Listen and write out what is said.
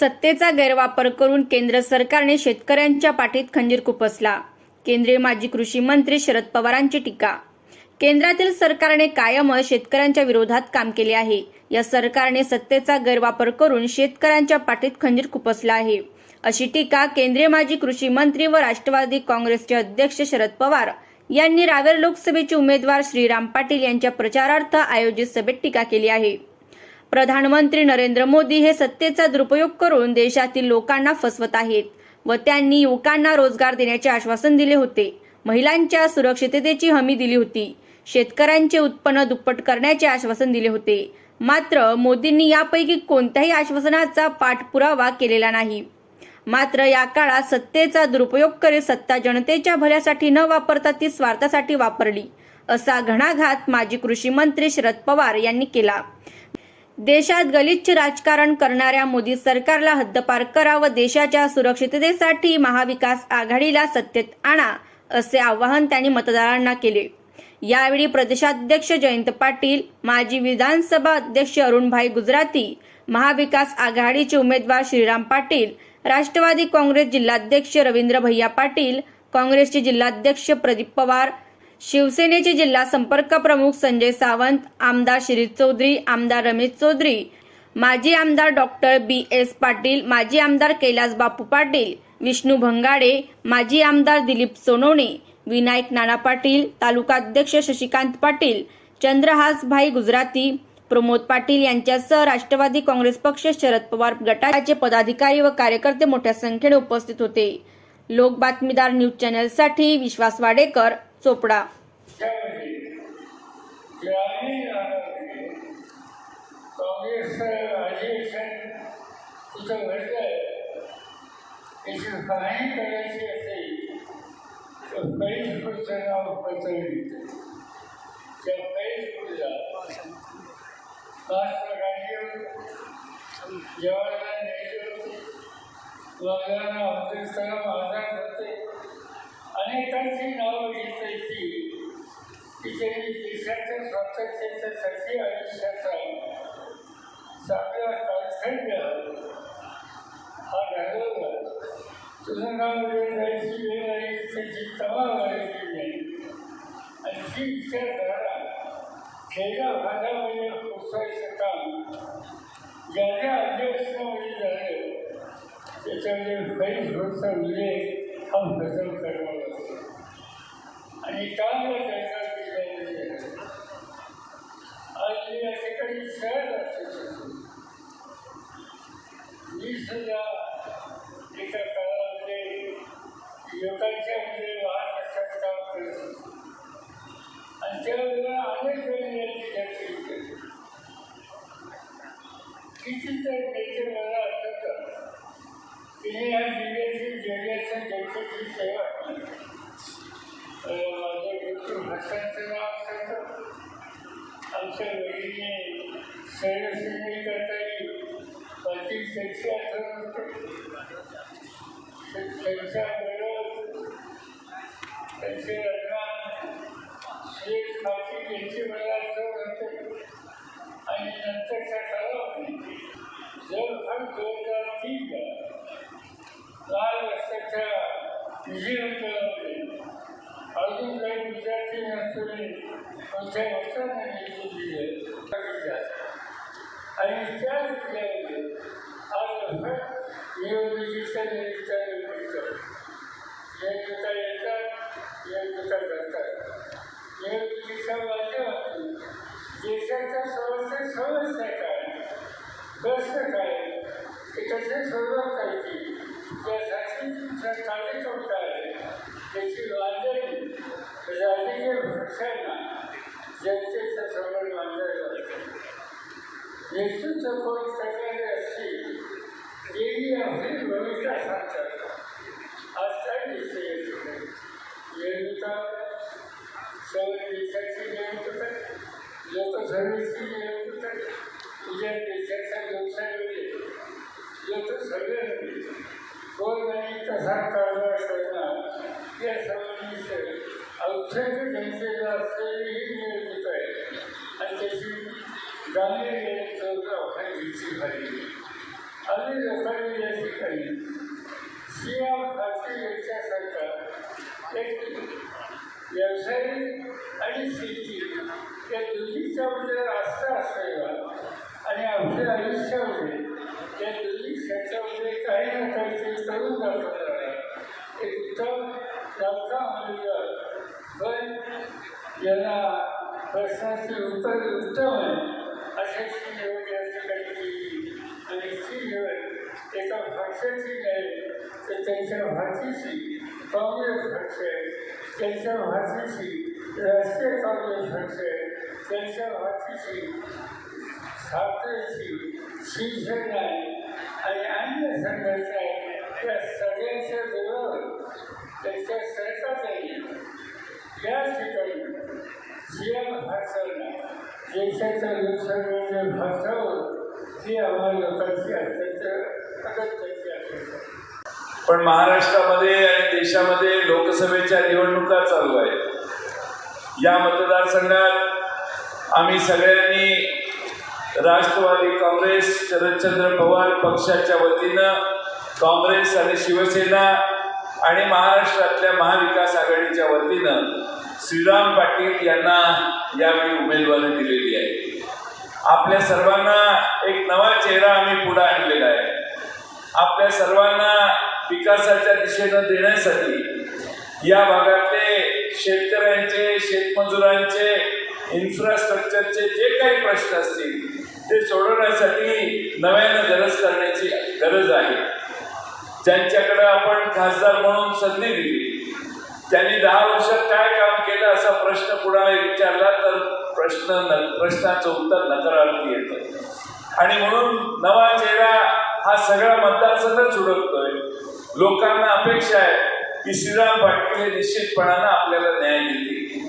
सत्तेचा गैरवापर करून केंद्र सरकारने शेतकऱ्यांच्या पाठीत खंजीर खुपसला केंद्रीय माजी कृषी मंत्री शरद पवारांची टीका. केंद्रातील सरकारने कायमच शेतकऱ्यांच्या विरोधात काम केले आहे. या सरकारने सत्तेचा गैरवापर करून शेतकऱ्यांच्या पाठीत खंजीर खुपसला आहे. अशी टीका केंद्रीय माजी कृषी मंत्री व राष्ट्रवादी काँग्रेसचे अध्यक्ष शरद पवार यांनी रावेर लोकसभेचे उमेदवार श्रीराम पाटील यांच्या प्रचारार्थ आयोजित सभेत टीका केली आहे. प्रधानमंत्री नरेंद्र मोदी हे सत्तेचा दुरुपयोग करून देशातील लोकांना फसवत आहेत व त्यांनी युवकांना रोजगार देण्याचे आश्वासन दिले होते. महिलांच्या सुरक्षिततेची हमी दिली होती. शेतकऱ्यांचे उत्पन्न दुप्पट करण्याचे आश्वासन दिले होते. मात्र मोदींनी यापैकी कोणत्याही आश्वासनाचा पाठपुरावा केलेला नाही. मात्र या काळात सत्तेचा दुरुपयोग करीत सत्ता जनतेच्या भल्यासाठी न वापरता ती स्वार्थासाठी वापरली असा घणाघात माजी कृषी मंत्री शरद पवार यांनी केला. देशात गलिच्छ राजकारण करणाऱ्या मोदी सरकारला हद्दपार करा व देशाच्या सुरक्षिततेसाठी महाविकास आघाडीला सत्तेत आणा असे आवाहन त्यांनी मतदारांना केले. यावेळी प्रदेशाध्यक्ष जयंत पाटील माजी विधानसभा अध्यक्ष अरुणभाई गुजराती महाविकास आघाडीचे उमेदवार श्रीराम पाटील राष्ट्रवादी काँग्रेस जिल्हाध्यक्ष रवींद्र भैया पाटील काँग्रेसचे जिल्हाध्यक्ष प्रदीप पवार शिवसेनेचे जिल्हा संपर्क प्रमुख संजय सावंत आमदार शिरीष चौधरी आमदार रमेश चौधरी माजी आमदार डॉक्टर बी एस पाटील माजी आमदार कैलास बापू पाटील विष्णू भंगाडे माजी आमदार दिलीप सोनवणे विनायक नाना पाटील तालुकाध्यक्ष शशिकांत पाटील चंद्रहास भाई गुजराती प्रमोद पाटील यांच्यासह राष्ट्रवादी काँग्रेस पक्ष शरद पवार गटाचे पदाधिकारी व कार्यकर्ते मोठ्या संख्येने उपस्थित होते. लोक बातमीदार न्यूज चॅनलसाठी विश्वास वाडेकर चोपडा. त्यामध्ये ग्रामीण तर त्या जवाहरलाल नेहरू मौलाना अब्दुल कलाम आझाद होते अनेकांची नावं घेतली की त्यांनी देशाच्या स्वातंत्र्याच्यासाठी आयुष्याचा चांगला कालखंड हा घालवला नाव जायची वेळ आली त्याची तमा वाढलेली नाही. आणि ती विचारधारा खेड्या भागामध्ये म्हणजे पोचवायचं काम. ज्या ज्या अधिवेशनामध्ये झालं त्याच्यामध्ये फैज होता उल्लेख हा बदल करावा लागतो आणि चांगलं त्याचा आमच्या वडीलने सर्वसेने करता येईल पाटील त्यांची आठवण होते त्यांच्या बरोबर त्यांचे अण्णा शेख पाटील यांची मला आठवण होते आणि नंतरच्या काळामध्ये जवळपास दोन हजार तीनला लाल रस्त्याच्या विजयनंतर अजून काही विद्यार्थी नसलेले मोठ्या वस्त्रांना निवडून दिले आणि त्या विद्यार्थी आज निवडणुकीच्या निमित्ताने मिळतं निवडणुका येतात निवडणुका जातात निवडणुकीच्या माध्यमातून देशाच्या समस्या समस्या काय प्रश्न काय ते कसे सोडवता येतील त्यासाठी तुमचा कार्यक्रम नेतृत्व कोण करणारे असतील तेही आपली भूमिका सांगतात आज काय दिसते या ठिकाणी निवडणुका सर्व देशाची निवडणूक आहे लोकसभेची निवडणूक आहे उद्या देशाच्या लोकशाहीमध्ये लोक सगळे कोण नाही कसा कारभार करणार या संबंधित औषध जनतेला असलेली ही निवडणूक आहे. आणि त्याची गांभीर्य चौदा घेतली पाहिजे आम्ही लोकांनी ठिकाणी शिया भारतीय याच्यासारखा एक व्यावसायिक आणि शेती या दोन्हीच्या मध्ये आस्था असलेला आणि आपल्या आयुष्यामध्ये या दोन्ही क्षेत्रामध्ये काही ना काहीतरी करून दाखवणारा एक उत्तम लाभका मुलगा पण यांना प्रश्नाची उत्तर उत्तम आहे अशी निवड या केली आणि ती निवड एका भाषेची नाही तर त्यांच्या भाषेची काँग्रेस भाषा आहे त्यांच्या भाषेची राष्ट्रीय काँग्रेस भाषा आहे त्यांच्या भाषेची छात्राची शिवसेना आहे आणि अन्य संघर्ष आहे त्या सगळ्यांच्या बरोबर त्यांच्या सरकारने या ठिकाणी सीएम भाषांना देशाच्या लोकसभेच्या भाषावर ही आम्हा लोकांची अत्यंत अगत्याची अपेक्षा पण महाराष्ट्रामध्ये आणि देशामध्ये लोकसभेच्या निवडणुका चालू आहेत. या मतदारसंघात आम्ही सगळ्यांनी राष्ट्रवादी काँग्रेस शरदचंद्र पवार पक्षाच्या वतीनं काँग्रेस आणि शिवसेना आणि महाराष्ट्रातल्या महाविकास आघाडीच्या वतीनं श्रीराम पाटील यांना यावेळी उमेदवारी दिलेली आहे. आपल्या सर्वांना एक नवा चेहरा आम्ही पुढे आणलेला आहे. आपल्या सर्वांना विकासाच्या दिशेनं देण्यासाठी या भागातले शेतकऱ्यांचे शेतमजुरांचे इन्फ्रास्ट्रक्चरचे जे काही प्रश्न असतील ते सोडवण्यासाठी नव्यानं गरज करण्याची गरज आहे. ज्यांच्याकडे आपण खासदार म्हणून संधी दिली त्यांनी दहा वर्षात काय काम केलं असा प्रश्न कुणाला विचारला तर प्रश्न न प्रश्नाचं उत्तर नकारार्थी येतं. आणि म्हणून नवा चेहरा हा सगळा मतदारसंघच उडकतोय लोकांना अपेक्षा आहे की श्रीराम पाटील हे निश्चितपणानं आपल्याला न्याय देतील.